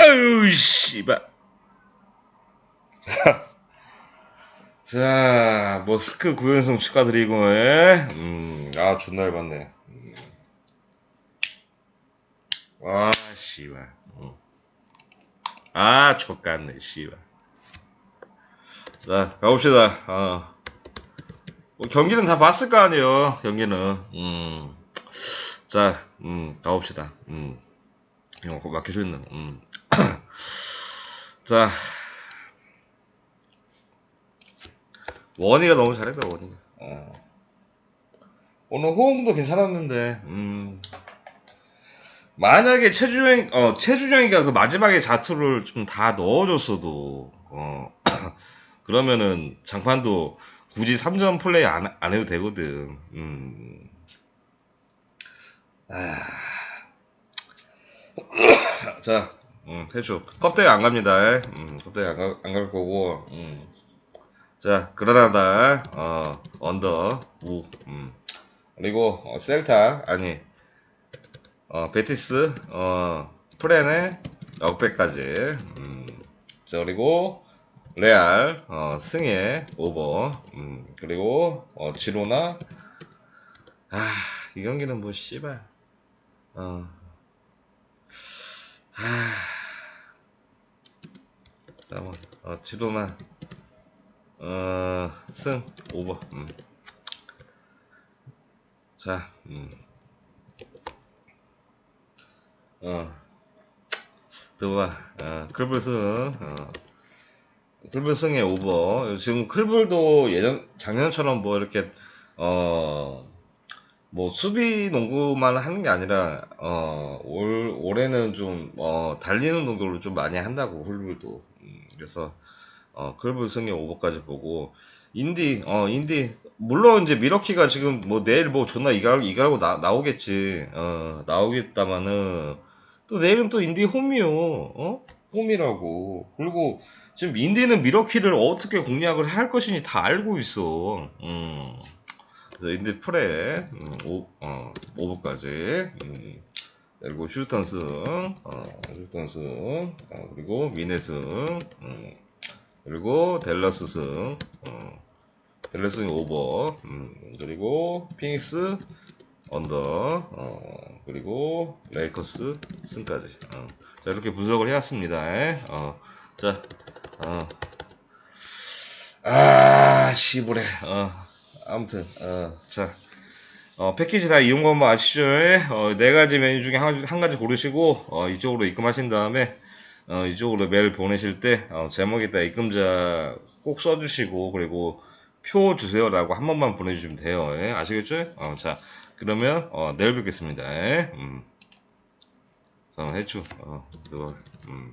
아유 씨발 자 머스크 9연승 축하드리고 음 아 존나 열받네 음. 아 씨발 음. 아 족같네 씨발 자 가봅시다 어. 뭐 경기는 다 봤을 거 아니에요 경기는 음. 자, 음, 가봅시다. 음. 이거 막혀져 있네. 음. 자. 원희가 너무 잘했다, 원희가. 어. 오늘 호응도 괜찮았는데, 음. 만약에 최주영, 어, 최주영이가 그 마지막에 자투를 좀 다 넣어줬어도, 어, 그러면은 장판도 굳이 3점 플레이 안, 안 해도 되거든. 음. 아. 자, 음, 해줘. 껍데기 안 갑니다. 음, 껍데기 안, 가, 안 갈 거고, 음. 자, 그라나다, 어, 언더, 우, 음. 그리고, 어, 셀타, 아니, 어, 베티스, 어, 프렌의 역배까지, 음. 자, 그리고, 레알, 어, 승혜, 오버, 음. 그리고, 어, 지로나, 아, 이 경기는 뭐, 씨발. 어. 아. 자, 뭐, 어, 지도나, 어, 승, 오버, 음. 자, 음. 어, 들어봐, 어, 클불승, 어, 클불승의 오버. 지금 클불도 예전, 작년처럼 뭐, 이렇게, 어, 뭐 수비 농구만 하는 게 아니라 어, 올 올해는 좀 어, 달리는 농구를 좀 많이 한다고 홀불도. 음, 그래서 어, 클불 승리 오버까지 보고. 인디 어 인디. 물론 이제 미러키가 지금 뭐 내일 뭐 존나 이갈 이갈고 나 나오겠지. 어 나오겠다마는 또 내일은 또 인디 홈이요. 어? 홈이라고. 그리고 지금 인디는 미러키를 어떻게 공략을 할 것인지 다 알고 있어. 음. 그래서 인디 프레 음, 오, 어, 5부까지 음, 그리고 슈턴승 어, 슈턴승 어, 그리고 미네승 음, 그리고 델러스승 어, 델러스승 오버 음, 그리고 피닉스 언더 어, 그리고 레이커스 승까지 어. 자 이렇게 분석을 해왔습니다 에? 어, 자 어. 아 시부레 어. 아무튼 어, 자 어, 패키지 다 이용거 한번 아시죠? 어, 네 가지 메뉴 중에 한, 한 가지 고르시고 어, 이쪽으로 입금하신 다음에 어, 이쪽으로 메일 보내실 때 어, 제목에다 입금자 꼭 써주시고 그리고 표 주세요라고 한 번만 보내주시면 돼요. 예? 아시겠죠? 어, 자 그러면 어, 내일 뵙겠습니다. 예? 음. 자, 해주 어, 그거 음.